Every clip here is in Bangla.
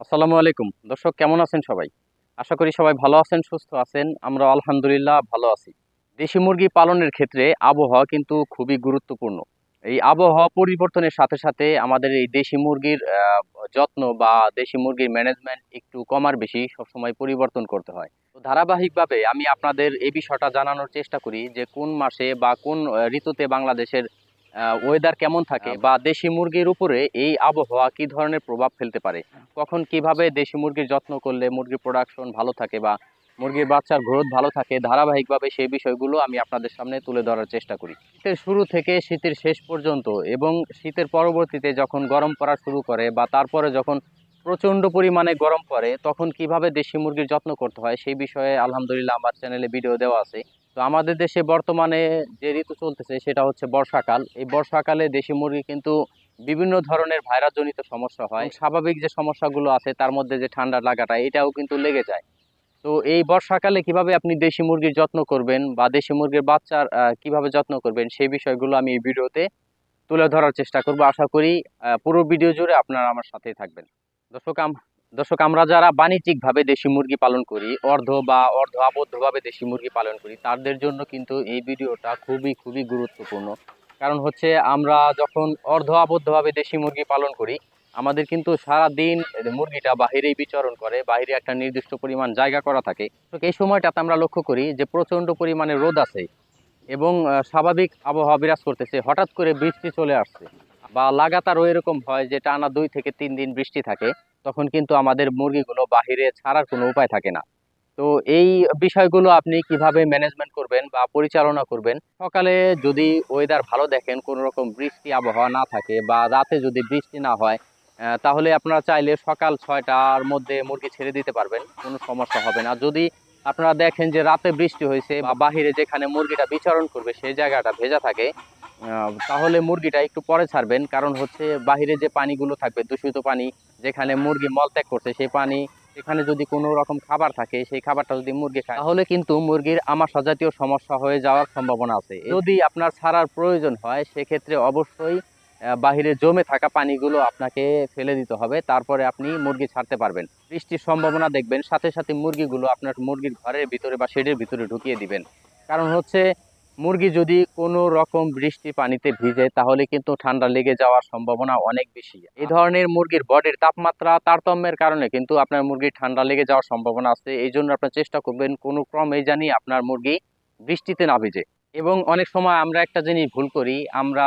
আসসালামু আলাইকুম। দর্শক, কেমন আছেন সবাই? আশা করি সবাই ভালো আছেন, সুস্থ আছেন। আমরা আলহামদুলিল্লাহ ভালো আছি। দেশি মুরগি পালনের ক্ষেত্রে আবহাওয়া কিন্তু খুবই গুরুত্বপূর্ণ। এই আবহাওয়া পরিবর্তনের সাথে সাথে আমাদের এই দেশি মুরগির যত্ন বা দেশি মুরগির ম্যানেজমেন্ট একটু কমার বেশি সবসময় পরিবর্তন করতে হয়। তো ধারাবাহিকভাবে আমি আপনাদের এই বিষয়টা জানানোর চেষ্টা করি যে কোন মাসে বা কোন ঋতুতে বাংলাদেশের ওয়েদার কেমন থাকে বা দেশি মুরগির উপরে এই আবহাওয়া কি ধরনের প্রভাব ফেলতে পারে? কখন কীভাবে দেশি মুরগির যত্ন করলে মুরগির প্রোডাকশন ভালো থাকে বা মুরগির বাচ্চার গ্রোথ ভালো থাকে ধারাবাহিকভাবে সেই বিষয়গুলো আমি আপনাদের সামনে তুলে ধরার চেষ্টা করি। শীতের শুরু থেকে শীতের শেষ পর্যন্ত এবং শীতের পরবর্তীতে যখন গরম পড়া শুরু করে বা তারপরে যখন প্রচণ্ড পরিমাণে গরম পড়ে তখন কীভাবে দেশি মুরগির যত্ন করতে হয় সেই বিষয়ে আলহামদুলিল্লাহ আমার চ্যানেলে ভিডিও দেওয়া আছে। তো আমাদের দেশে বর্তমানে যে ঋতু চলতেছে সেটা হচ্ছে বর্ষাকাল। এই বর্ষাকালে দেশি মুরগি কিন্তু বিভিন্ন ধরনের ভাইরাসজনিত সমস্যা হয়। স্বাভাবিক যে সমস্যাগুলো আছে তার মধ্যে যে ঠান্ডা লাগাটা এটাও কিন্তু লেগে যায়। তো এই বর্ষাকালে কীভাবে আপনি দেশি মুরগির যত্ন করবেন বা দেশি মুরগির বাচ্চার কীভাবে যত্ন করবেন সেই বিষয়গুলো আমি এই ভিডিওতে তুলে ধরার চেষ্টা করব। আশা করি পুরো ভিডিও জুড়ে আপনারা আমার সাথেই থাকবেন। দর্শক আম- দর্শক, আমরা যারা বাণিজ্যিকভাবে দেশি মুরগি পালন করি, অর্ধ বা অর্ধ আবদ্ধভাবে দেশি মুরগি পালন করি, তাদের জন্য কিন্তু এই ভিডিওটা খুবই খুবই গুরুত্বপূর্ণ। কারণ হচ্ছে, আমরা যখন অর্ধ আবদ্ধভাবে দেশি মুরগি পালন করি, আমাদের কিন্তু সারা দিন মুরগিটা বাহিরেই বিচরণ করে বাইরে একটা নির্দিষ্ট পরিমাণ জায়গা করা থাকে। তো এই সময়টাতে আমরা লক্ষ্য করি যে, প্রচণ্ড পরিমাণে রোদ আছে এবং স্বাভাবিক আবহাওয়া বিরাজ করতেছে, হঠাৎ করে বৃষ্টি চলে আসছে। বা লাগাতার এরকম হয় যে টানা দুই থেকে তিন দিন বৃষ্টি থাকে, তখন কিন্তু আমাদের মুরগিগুলো বাহিরে ছাড়ার কোনো উপায় থাকে না। তো এই বিষয়গুলো আপনি কীভাবে ম্যানেজমেন্ট করবেন বা পরিচালনা করবেন? সকালে যদি ওয়েদার ভালো দেখেন, কোনো রকম বৃষ্টি আবহাওয়া না থাকে বা রাতে যদি বৃষ্টি না হয় তাহলে আপনারা চাইলে সকাল ছয়টার মধ্যে মুরগি ছেড়ে দিতে পারবেন, কোনো সমস্যা হবে না। যদি আপনারা দেখেন যে রাতে বৃষ্টি হয়েছে বা বাহিরে যেখানে মুরগিটা বিচরণ করবে সেই জায়গাটা ভেজা থাকে তাহলে মুরগিটা একটু পরে ছাড়বেন। কারণ হচ্ছে বাহিরে যে পানিগুলো থাকবে দূষিত পানি যেখানে মুরগি মলত্যাগ করছে সেই পানি সেখানে যদি কোনো রকম খাবার থাকে সেই খাবারটা যদি মুরগি খায় তাহলে কিন্তু মুরগির আমাশা জাতীয় সমস্যা হয়ে যাওয়ার সম্ভাবনা আছে। যদি আপনার ছাড়ার প্রয়োজন হয় সেক্ষেত্রে অবশ্যই বাহিরে জমে থাকা পানিগুলো আপনাকে ফেলে দিতে হবে। তারপরে আপনি মুরগি ছাড়তে পারবেন। বৃষ্টির সম্ভাবনা দেখবেন সাথে সাথে মুরগিগুলো আপনার মুরগির ঘরের ভিতরে বা শেডের ভিতরে ঢুকিয়ে দিবেন। কারণ হচ্ছে মুরগি যদি কোনো রকম বৃষ্টি পানিতে ভিজে তাহলে কিন্তু ঠান্ডা লেগে যাওয়ার সম্ভাবনা অনেক বেশি। এই ধরনের মুরগির বডির তাপমাত্রা তারতম্যের কারণে কিন্তু আপনার মুরগির ঠান্ডা লেগে যাওয়ার সম্ভাবনা আছে। এই জন্য আপনার চেষ্টা করবেন কোনো ক্রমে জানি আপনার মুরগি বৃষ্টিতে না ভিজে। এবং অনেক সময় আমরা একটা জিনিস ভুল করি আমরা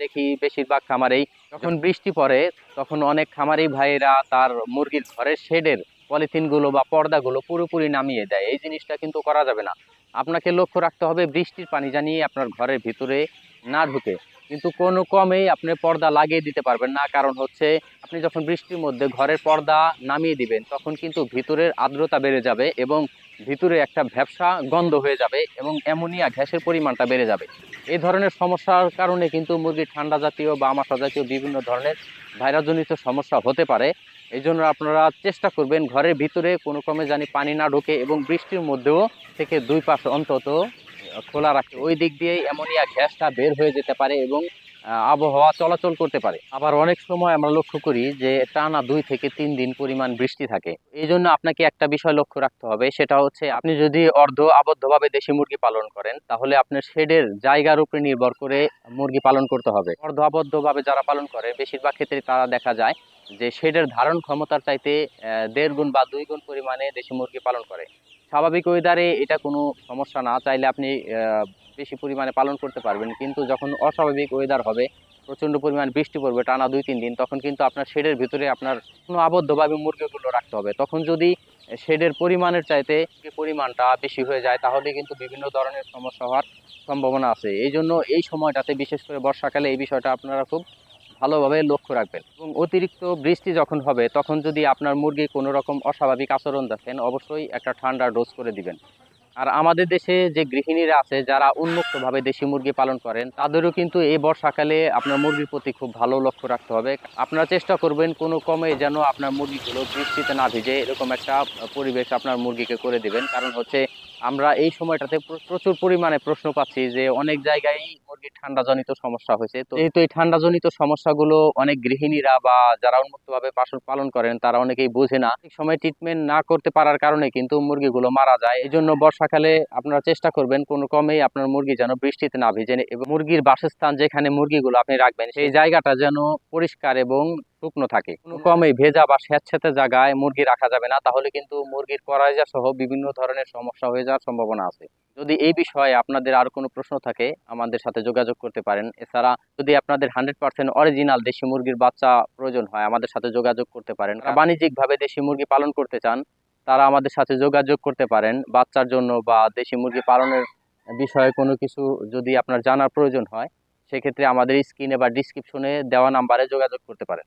দেখি বেশিরভাগ খামারেই যখন বৃষ্টি পড়ে তখন অনেক খামারি ভাইয়েরা তার মুরগির ঘরের শেডের পলিথিনগুলো বা পর্দাগুলো পুরোপুরি নামিয়ে দেয়। এই জিনিসটা কিন্তু করা যাবে না। আপনাকে লক্ষ্য রাখতে হবে বৃষ্টির পানি জানিয়ে আপনার ঘরের ভিতরে না ঢুকে। কিন্তু কোনো কমেই আপনি পর্দা লাগিয়ে দিতে পারবেন না। কারণ হচ্ছে, আপনি যখন বৃষ্টির মধ্যে ঘরের পর্দা নামিয়ে দিবেন, তখন কিন্তু ভিতরের আর্দ্রতা বেড়ে যাবে এবং ভিতরে একটা ভ্যাবসা গন্ধ হয়ে যাবে এবং অ্যামোনিয়া গ্যাসের পরিমাণটা বেড়ে যাবে। এই ধরনের সমস্যার কারণে কিন্তু মুরগির ঠান্ডা জাতীয় বা আমাশা জাতীয় বিভিন্ন ধরনের ভাইরাসজনিত সমস্যা হতে পারে। এই জন্য আপনারা চেষ্টা করবেন ঘরের ভিতরে কোনো ক্রমে জানি পানি না ঢোকে এবং বৃষ্টির মধ্যেও থেকে দুই পাশ অন্তত খোলা রাখে। ওই দিক দিয়ে অ্যামোনিয়া গ্যাসটা বের হয়ে যেতে পারে এবং আবহাওয়া চলাচল করতে পারে। আবার অনেক সময় আমরা লক্ষ্য করি যে টানা দুই থেকে তিন দিন পরিমাণ বৃষ্টি থাকে। এই জন্য আপনাকে একটা বিষয় লক্ষ্য রাখতে হবে, সেটা হচ্ছে আপনি যদি অর্ধ আবদ্ধভাবে দেশি মুরগি পালন করেন, তাহলে আপনার শেডের জায়গার উপরে নির্ভর করে মুরগি পালন করতে হবে। অর্ধ আবদ্ধভাবে যারা পালন করে, বেশিরভাগ ক্ষেত্রে তারা দেখা যায় যে শেডের ধারণ ক্ষমতার চাইতে দেড় গুণ বা দুই গুণ পরিমাণে দেশি মুরগি পালন করে। স্বাভাবিক ওয়েদারে এটা কোনো সমস্যা না। চাইলে আপনি বেশি পরিমাণে পালন করতে পারবেন। কিন্তু যখন অস্বাভাবিক ওয়েদার হবে, প্রচণ্ড পরিমাণ বৃষ্টি পড়বে টানা দুই, তিন দিন, তখন কিন্তু আপনার শেডের ভিতরে আপনার কোনো আবদ্ধভাবে মুরগিগুলো রাখতে হবে। তখন যদি শেডের পরিমাণের চাইতে পরিমাণটা বেশি হয়ে যায়, তাহলে কিন্তু বিভিন্ন ধরনের সমস্যা হওয়ার সম্ভাবনা আছে। এই জন্য এই সময়টাতে, বিশেষ করে বর্ষাকালে, এই বিষয়টা আপনারা খুব ভালোভাবে লক্ষ্য রাখবেন। এবং অতিরিক্ত বৃষ্টি যখন হবে, তখন যদি আপনার মুরগি কোনো রকম অস্বাভাবিক আচরণ দেখেন, অবশ্যই একটা ঠান্ডা ডোজ করে দিবেন। আর আমাদের দেশে যে গৃহিণীরা আছে, যারা উন্মুক্তভাবে দেশি মুরগি পালন করেন, তাদেরও কিন্তু এই বর্ষাকালে আপনার মুরগির প্রতি খুব ভালো লক্ষ্য রাখতে হবে। আপনারা চেষ্টা করবেন কোনো কমে যেন আপনার মুরগিগুলো বৃষ্টিতে না ভিজে এরকম একটা পরিবেশ আপনার মুরগিকে করে দিবেন। কারণ হচ্ছে আমরা এই সময়টাতে প্রচুর পরিমাণে প্রশ্ন পাচ্ছি যে অনেক জায়গায় মুরগির ঠান্ডাজনিত সমস্যা হয়েছে। তো এই তো এই ঠান্ডাজনিত সমস্যাগুলো অনেক গৃহিণীরা বা যারা উন্মুক্তভাবে পালন পালন করেন, তারা অনেকেই বোঝে না। ঠিক সময় ট্রিটমেন্ট না করতে পারার কারণে কিন্তু মুরগিগুলো মারা যায়। এই জন্য বর্ষাকালে আপনারা চেষ্টা করবেন কোনো কমেই আপনার মুরগি যেন বৃষ্টিতে না ভিজে। এবং মুরগির বাসস্থান যেখানে মুরগিগুলো আপনি রাখবেন, সেই জায়গাটা যেন পরিষ্কার এবং শুকনো থাকে। কমেই ভেজা বা স্যাঁতস্যাঁতে জায়গায় মুরগি রাখা যাবে না তাহলে কিন্তু মুরগির করাইজা সহ বিভিন্ন ধরনের সমস্যা হয়ে যাওয়ার সম্ভাবনা আছে। যদি এই বিষয়ে আপনাদের আর কোনো প্রশ্ন থাকে আমাদের সাথে যোগাযোগ করতে পারেন। এছাড়া যদি আপনাদের হান্ড্রেড পার্সেন্ট অরিজিনাল দেশি মুরগির বাচ্চা প্রয়োজন হয় আমাদের সাথে যোগাযোগ করতে পারেন। বাণিজ্যিকভাবে দেশি মুরগি পালন করতে চান তারা আমাদের সাথে যোগাযোগ করতে পারেন বাচ্চার জন্য বা দেশি মুরগি পালনের বিষয়ে কোনো কিছু যদি আপনার জানার প্রয়োজন হয় সেক্ষেত্রে আমাদের স্ক্রিনে বা ডিসক্রিপশনে দেওয়া নাম্বারে যোগাযোগ করতে পারেন।